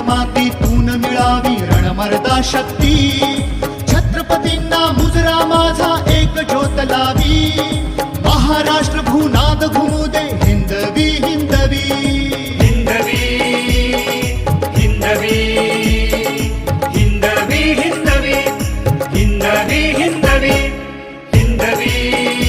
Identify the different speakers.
Speaker 1: मातीतून मिळावी रणमर्दा शक्ती. छत्रपतींना मुजरा माझा एक ज्योत लावी. महाराष्ट्र भूनाद घुमू दे हिंदवी हिंदवी
Speaker 2: हिंदवी. हिंदवी हिंदवी हिंदवी हिंदवी. हिंदवी हिंदवी हिंदवी.